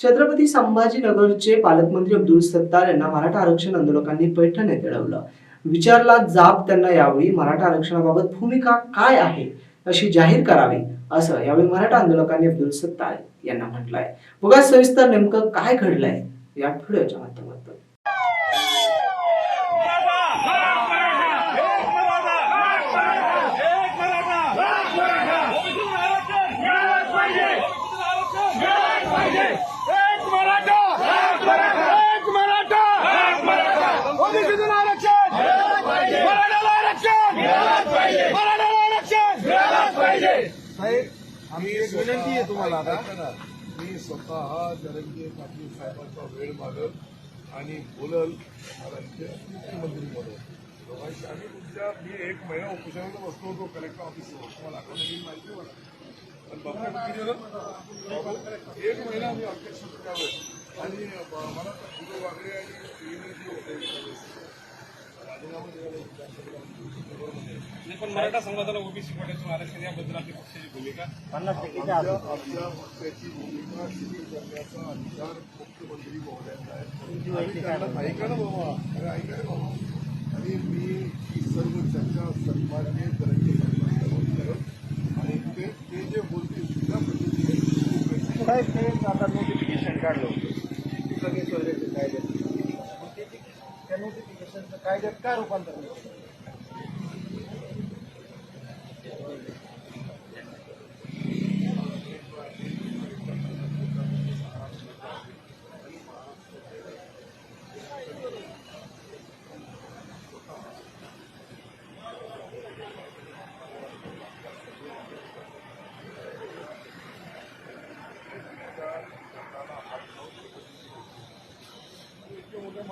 छत्रपती संभाजीनगरचे पालकमंत्री अब्दुल सत्तार यांना मराठा आरक्षण आंदोलकांनी पैठण अडवलं. विचारला जाब त्यांना यावेळी मराठा आरक्षणाबाबत भूमिका काय आहे? अशी जाहीर करावी असं यावेळी मराठा आंदोलकांनी अब्दुल सत्तार यांना म्हटलंय. बघा सविस्तर नेमकं काय घडलंय या व्हिडिओच्या माध्यमातून एक मराठा एक मराठा ओबीसीतून आरक्षण मराठाला आरक्षण मराठाला आरक्षण आमची एक विनंती आहे तुम्हाला. आता मी स्वतः जरंगे पाटील साहेबांचा वेळ मागत आणि बोलल राज्य मुख्यमंत्री म्हणून दोघांशी आम्ही तुमच्या मी एक महिना उपोषणाला बसलो होतो कलेक्टर ऑफिसवर तुम्हाला आठवण येईल माहिती मला. पण बाबा एक महिना मी अध्यक्ष पदावर आणि ब- मला उद्धव वागळे आणि श्रीनिधी होते राजीनामा द्यायला विधानसभेला बरोबर नाही, पण मराठा समाजाला ओबीसी कोट्यातून आरक्षण याबद्दल आपली पक्षाची भूमिका? पक्षाची शिथिल करण्याचा अधिकार मुख्यमंत्री महोदयांना आहे. ऐका ना बाबा अरे ऐका ना बाबा. आणि मी ही सर्व चर्चा सन्मान्य आणि ते ते जे बोलतील त्या पद्धतीने साहेब ते आता नोटिफिकेशन काढलं होतं. लगेच वगैरे कायद्यात मग ते ते- त्या त्यांचं कायद्यात काय रूपांतर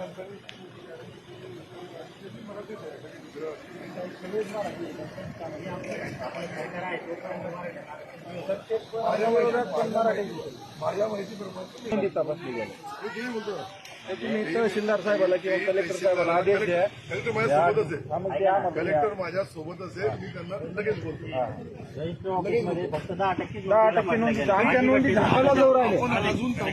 Thank you. माझ्या विरोधात पण मराठी बोलतो. माझ्या माहितीप्रमाणे तपासली गेली तहसीलदार साहेबाला किंवा कलेक्टर साहेबाला आदेश द्या. कलेक्टर माझ्या सोबतच हा, मग आहे कलेक्टर माझ्या सोबतच आहे. मी त्यांना लगेच बोलतो. फक्त दहा टक्के दहा टक्के नोंदी. आमच्या नोंदी झाकाला जाऊ राहिले. अजून काम.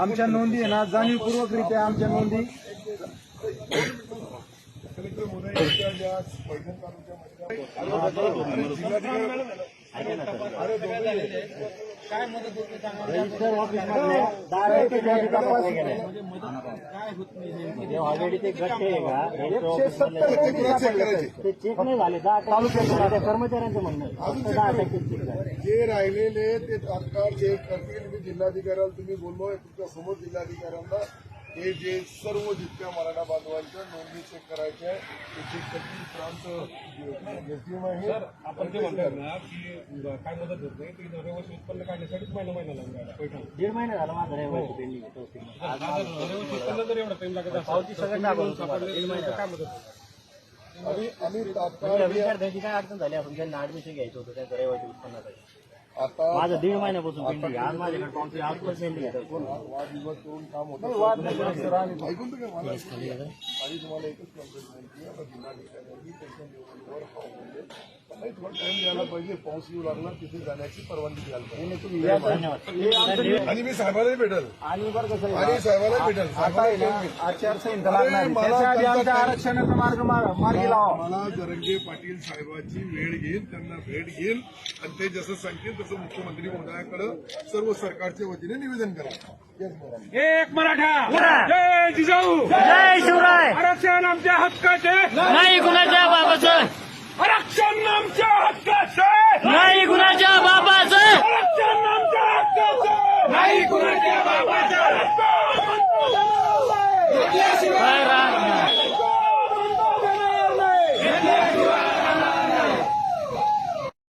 आमच्या नोंदी आहे ना जाणीवपूर्वकरित्या आमच्या नोंदी. कलेक्टर मोदयांच्या ज्या पैठण तालुक्यामध्ये ऑलरेडी ते गट ते चेक नाही झाले दहा कर्मचाऱ्यांचं म्हणणं दहा टक्के जे राहिलेले ते तात्काळ चेक करतील. मी जिल्हाधिकाऱ्याला तुम्ही बोललोय तुमच्यासमोर जिल्हाधिकाऱ्यांना. हे जे सर्व जितक्या मराठा बांधवांच्या नोंदी चेक करायच्या आहे ते चेक करतील प्रांत एसडीएम आहे. आपण ते म्हणतात ना की काय मदत होत नाही की रहिवासी उत्पन्न काढण्यासाठीच महिना महिना पैठण. दीड महिना झाला माझं तहसील. रहिवासी उत्पन्न जर एवढा टाइम लागत. सापडले काय मदत होते आम्ही आम्ही तात्काळ काय अडचण झाली आपण ज्यांना ऍडमिशन घ्यायचं होतं त्यांचं रहिवासी उत्पन्नासाठी. माझं दीड महिन्यापासून पेंडिंग आहे. आज माझ्याकडे पावती आज पण पेंडिंग आहे. वाद विवाद करून काम होतं. ऐकून तर घ्या मला. आणि तुम्हाला एकच कंप्लेंट माहिती आता जिल्हाधिकाऱ्यांनी त्याच्या निवडणुकीवर हा म्हणजे नाही थोडा टाइम द्यायला पाहिजे पाऊस येऊ लागला तिथे जाण्याची परवानगी द्यायला पाहिजे. हे आणि मी साहेबालाही भेटल. आणि आहे साहेबालाही भेटल. आहे आचारसंहिता आहे. मला आरक्षणाचा मार्ग मार्गी लावा. जरंगे पाटील साहेबाची वेळ घेईल त्यांना भेट घेईल. आणि ते जसं सांगतील तसं मुख्यमंत्री महोदयाकडे सर्व सरकारच्या वतीने निवेदन करा एक मराठा! जय जिजाऊ! जय शिवराय! आरक्षण आमच्या हक्काचे. नाही कुणाच्या बाबाचं. आरक्षण आमच्या हक्काचे. नाही कुणाच्या बाबाचं. आरक्षण आमच्या हक्काचं. नाही कुणाच्या बाबाचं.